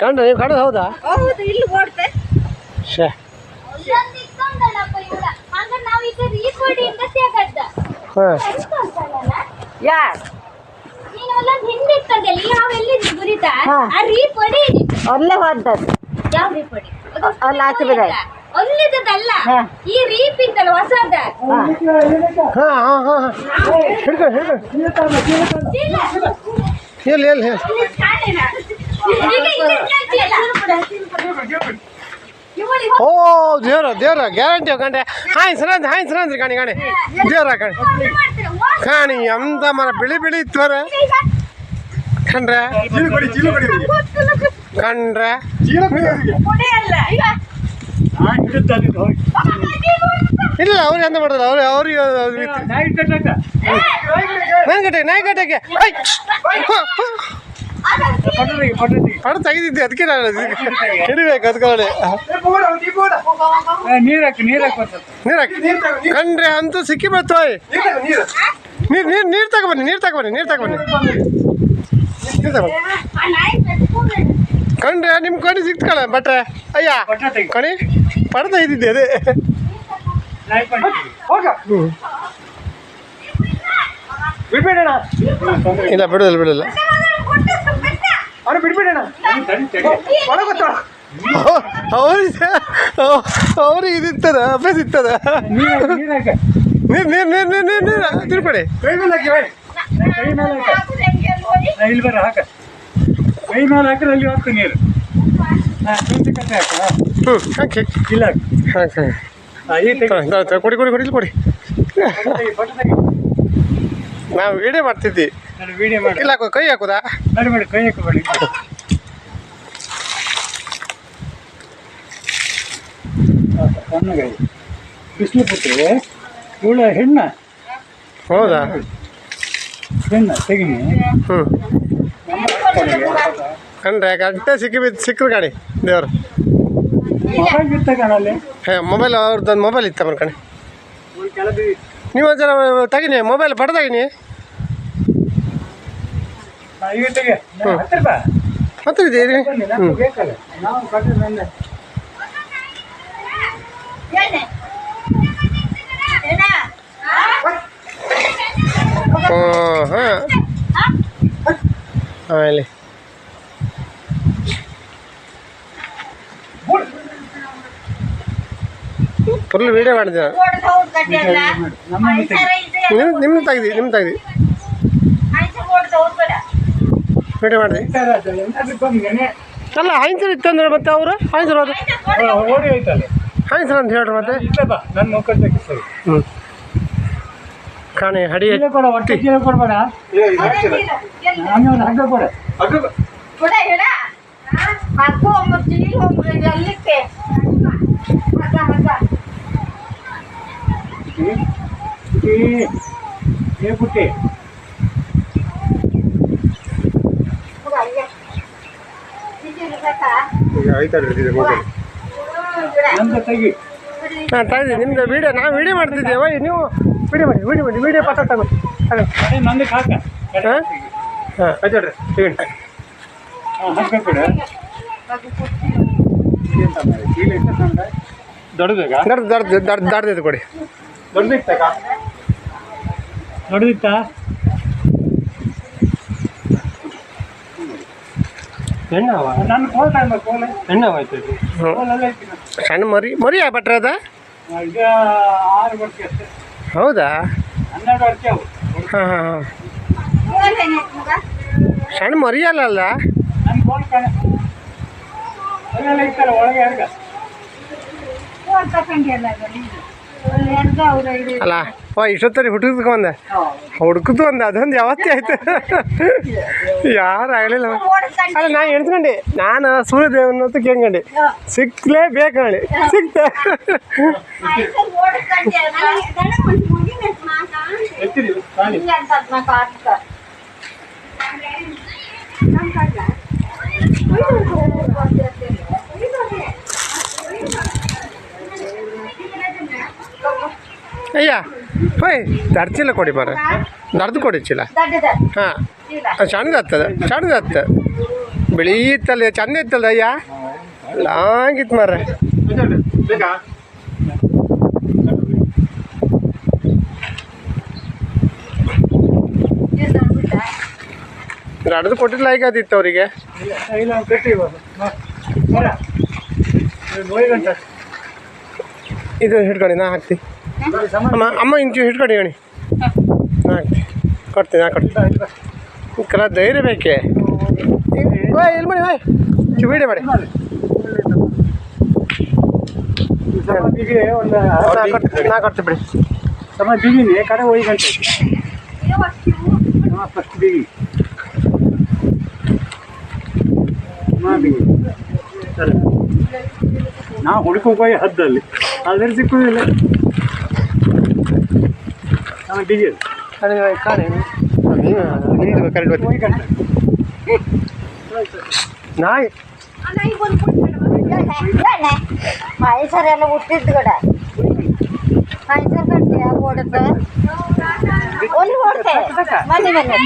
ಕಂಡ ನೀವು ಕಡದು ಹೌದಾ? ಹೌದು ಇಲ್ಲಿ ಓಡ್ತೆ. ಶೇ. ಅಲ್ಲೇ ಹೋದದ್ದು ಅಲ್ಲಿ ಆಚೆ ಬಿಡ. ಅಲ್ಲಿದ್ದದಲ್ಲ. ಹಾ. ಈ ರೀಪ್ ಇತ್ತಲ್ಲ ಹೊಸದ ಹಾಂ ಹಾಂ ಹಾಂ ಹಿಡ್ಕೊ ಹಿಡ್ಕೊ ಇಲ್ಲ. ಎಲ್ಲಿ ಎಲ್ಲಿ ಹೇಳಿ ಇಲ್ಲಿ ಕಾಣೆನಾ? ಈಗ ಇದು ಕೇಳ್ತಿಯಲ್ಲ? ಇವಳಿಗೆ ಓ ದೇವ್ರ ದೇವ್ರ ಗ್ಯಾರಂಟಿ ಕಂಡೆ ಹಾಯ್ ಸರಂದ್ ಹಾಯ್ ಸರಂದ್ರಿ ಕಾಣಿ ಕಾಣಿ ದೇವ್ರ ಕಾಣಿ ಕಣಿ ಎಂತ ಮರ ಬಿಳಿ ಬಿಳಿ ಇತ್ತವರ. ಕಂಡ್ರೆ ಕಂಡ್ರೆ. ಇಲ್ಲ ಅವ್ರು ಎಂತ ಮಾಡಿದ್ರು ಅವ್ರು ಅವ್ರಿಗೆ ನಾಯಿ ಕಟ್ಟಕ್ಕೆ ನಾಯಿ ಕಟ್ಟಕ್ಕೆ ಪಡ ತೆಗೆದಿದ್ದೆ ಅದಕ್ಕೆ ನಾನು ಹಿಡಿಬೇಕು ಅದಕ್ಕೆ ನೀರ್ ಹಾಕಿ ನೀರ್ ಹಾಕಿ ನೀರು ಹಾಕಿ. ಕಂಡ್ರೆ ಅಂತೂ ಸಿಕ್ಕಿ ಬರ್ತೋಯ್ ನೀರು ನೀರು. ನೀರು ತಗೊಬನ್ನಿ ನೀರು ತಗೊಬನ್ನಿ ನೀರು ತಗೊಬನ್ನಿ ನೀರು ತಗೊಬನ್ನಿ ಕಂಡ್ರೆ ನಿಮ್ಮ ಕಣಿ ಸಿಕ್ತಕಳ ಬಟ್ರೆ ಅಯ್ಯ ಕಣಿ ಪಡ ಇದ್ದಿದ್ದೆ ಅದೇ. ಇಲ್ಲ ಬಿಡೋದಿಲ್ಲ ಒಳಗೊತ್ತಾಳ ಅವ್ರಿಗೆ ಅವ್ರಿಗೆ ಇದಿತ್ತದ ಅಭ್ಯಾಸ ಇತ್ತದ? ನೀರ್ ಹಾಕಿ ನೀರ್ ಹಾಕ ನೀರು ನೀರು ನೀರು ನೀರು ನೀರು ನೀರು ತಿಳ್ಕೊಡಿ ಕೈ ಮೇಲೆ ಹಾಕಿ. ಕೈ ಮೇಲೆ ಹಾಕಿದ್ರೆ ಅಲ್ಲಿ ಹೋಗ್ತು ನೀರು ಕಟ್ಟೆ. ಹ್ಞೂ ಹಾಕಿ ಇಲ್ಲ. ಹಾಕಿ ಹಾ, ಕೊಡಿ ಕೊಡಿ ಕೊಡಿ ಕೊಡಿ. ನಾವು ವಿಡಿಯೋ ಮಾಡ್ತಿದ್ವಿ. ವೀಡಿಯೋ ಮಾಡಿ ಇಲ್ಲ ಕೈ ಹಾಕುದಾ? ಮಾಡಿ ಕೈ ಹಾಕಬೇಡಿ ಸಣ್ಣಗೆ. ಬಿಸಿಲು ಪುಟ್ಟಿ ಇವಳ ಹೆಣ್ಣ? ಹೌದಾ? ಹೆಣ್ಣ ತೆಗಿನಿ. ಹ್ಞೂ ಕಂಡ್ರೆ ಗಂಟೆ ಸಿಕ್ಕಿ ಬಿದ್ದು ಸಿಕ್ಕರು ಗಾಡಿ ದೇವ್ರು. ಹೇ ಮೊಬೈಲ್ ಅವ್ರದ್ದೊಂದು ಮೊಬೈಲ್ ಇತ್ತ ಮನ್ ಕಣೆ. ನೀವು ಒಂದ್ಸಲ ತಗಿನಿ ಮೊಬೈಲ್ ಪಡ ತಗಿನಿ. ಹತ್ತಿರ ಇದೀರಿ? ಹ್ಞೂ ಹಾಂ ಹಾಂ ಇಲ್ಲಿ ಫುಲ್ ವಿಡಿಯೋ ಮಾಡಿದ್ದೆ ನಾನು ಓಡ್ ಸೌಂಡ್ ಕಟ್ಟಿಯಲ್ಲ? ನಮ್ಮನ್ನು ಫುಲ್ ವೀಡಿಯೋ ಮಾಡಿದೆ ನಿಮ್ಮ ನಿಮ್ಮ ತೆಗ್ದು ನಿಮ್ಮ ತೆಗ್ದಿ ವೀಡಿಯೋ ಮಾಡಿದೆ. ಅಲ್ಲ ಹೈನ್ಸರ್ ಇತ್ತಂದ್ರೆ ಮತ್ತೆ ಅವರು? ಹೈನ್ಸರ್ ಹೋಯ್ತಲ್ಲ. ಹೈನ್ಸರ್ ಅಂತ ಹೇಳ್ರಿ ಮತ್ತೆ. ನನ್ನ ಹ್ಞೂ ಕಾಣಿ ಹಡಿ ಕೊಡ ಒಟ್ಟು ಚೀಲ ಕೊಡ್ಬೇಡ? ಆಮೇಲೆ ಹಗ್ಗ ಕೊಡ ಏ ಪುಟ್ಟಿ. ಮೊಬೈಲ್ ಹಾಂ ತೆಗ್ದು ನಿಮ್ದು ವಿಡಿಯೋ ನಾವು ವಿಡಿಯೋ ಮಾಡ್ತಿದ್ದೇವೆ ನೀವು ವಿಡಿಯೋ ಮಾಡಿ ವಿಡಿಯೋ ಮಾಡಿ ವಿಡಿಯೋ ಪಾತ್ರ ಹಾಂ? ಹಾಂ ತೆಗಿ ಹಾಂ ಚೀಲ ಎಷ್ಟು ತಂದ ದೊಡ್ಡದಾಗ ದರ್ದು ದರ್ದು ದರ್ದು ದರ್ದು ಕೊಡಿ ದೊಡ್ಡದಿತ್ತ? ಆಯ್ತು ಹ್ಞೂ ಸಣ್ಣ ಮರಿ ಮರಿ ಬಟ್ರೆ ಅದ? ಈಗ ಆರು ವರ್ಷ ಹೌದಾ? ಹಾಂ ಹಾಂ ಹಾಂ? ಸಣ್ಣ ಮರಿಯಲ್ಲ ಅಲ್ಲ ಓ ಇಷ್ಟೊತ್ತರಿ ಹುಡುಗಕ್ಕೆ ಬಂದೆ. ಹುಡುಕದು ಒಂದು ಅದೊಂದು ಯಾವತ್ತೇ ಆಯ್ತು. ಯಾರು ಆಗಲಿಲ್ಲ. ಅಲ್ಲ ನಾನು ಎಣ್ಸ್ಕೊಂಡೆ ನಾನು ಸೂರ್ಯದೇವನ ಕೇಳ್ಕೊಂಡೆ. ಸಿಕ್ಲೇಬೇಕು ಹೇಳಿ ಸಿಕ್ತ. ಮೈಸೂರು ಓಡ್ಕೊಂಡ್ಯಲ್ಲ. ಅಯ್ಯ, ಹೋಯ್ ದಡ್ ಚೀಲ ಕೊಡಿ ಮರ ದರ್ದು ಕೊಡಿ ಚೀಲ. ಹಾಂ. ಚೀಲ ಸಣ್ಣದತ್ತದ ಸಣ್ಣದತ್ತ ಬಿಳಿ ಇತ್ತಲ್ಲ, ಚಂದ ಇತ್ತಲ್ಲ ಅಯ್ಯ? ಲಾಂಗಿತ್ತು ಮರ ದಡ್ದು ಕೊಟ್ಟಿಲ್ಲ ಈಗ ಅದಿತ್ತು ಅವರಿಗೆ? ಇದು ಹಿಡ್ಕೊಳ್ಳಿ ನಾ ಹಾಕ್ತಿ. ಅಮ್ಮ ಅಮ್ಮ ಇಂಚು ಹಿಡ್ಕೊಡಿ ಗಣಿ ಹಾಕ್ತಿ ಕೊಡ್ತೀನಿ ನಾ ಕೊಡ್ತೀನಿ. ಕಲ ಧೈರ್ಯ ಬೇಕೆ? ಬಾಯ್ ಇಲ್ಲಿ ಮಾಡಿ ಓಯ್ ಚು ವಿಡಿಯೋ ಮಾಡಿ. ನಾ ಕೊಡ್ತೀನಿ ಬಿಡಿ. ಸಮ ಬಿಗಿನಿ ಕಡೆ ಹೋಗಿ ಗಂಟೆ. ಹಾಂ ಫಸ್ಟ್ ಬಿಗಿ ಹಾಂ ಬಿಗಿ ಸರಿ. ನಾ ಹುಡುಕೋಗಿ ಹದ್ದಲ್ಲಿ. ಅದ್ರ ಸಿಕ್ಕುದಿಲ್ಲ. ಹಾಂ ಬಿಗಿ ಕಾಣಿ ಕಾಣಿ ನಿಂದು ಕರೆಕ್ಟ್ ಬರ್ತೀನಿ ಹೋಗಿ ಗಂಟೆ ನಾಯಿ ಮೈಸೂರೆಲ್ಲ ಹುಟ್ಟಿದ್ದು ಕಡ ಮೈಸೂರು ಕಟ್ಟಿ ಓಡುತ್ತೆ ಒಂದು ಓಡ್ತೆ ಮನೆ ಮೇಲೆ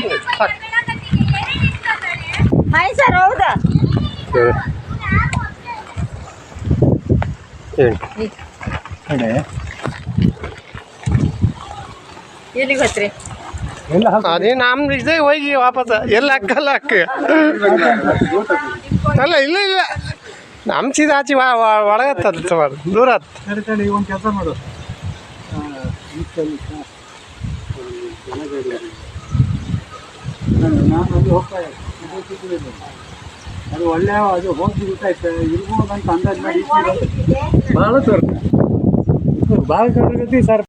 ಮೈಸೂರು ಹೌದಾ ಹೇಳಿ ಕಡೆ ಎಲ್ಲಿಗೆ ಹೋತ್ರಿ ಅದೇ ನಮ್ಮ ಇದೇ ಹೋಗಿ ವಾಪಸ್ ಎಲ್ಲ ಅಕ್ಕಲ್ಲ ಹಾಕ ಅಲ್ಲ ಇಲ್ಲ ಇಲ್ಲ ನಮ್ಮ ಸೀದ ಆಚೆ ಒಳಗತ್ತದ ಸುಮಾರು ದೂರ ಒಂದು ಕೆಲಸ ಮಾಡು ಅದು ಒಳ್ಳೆಯ ಅದು ಹೋಗಿ ಗೊತ್ತಾಯ್ತು ಇರ್ಬೋದು ಅಂತ ಅಂದಾಜು ಮಾಡಿ ಭಾಳ ತೋರ್ತ ಭಾಳ ಕಡೆ ಸರ್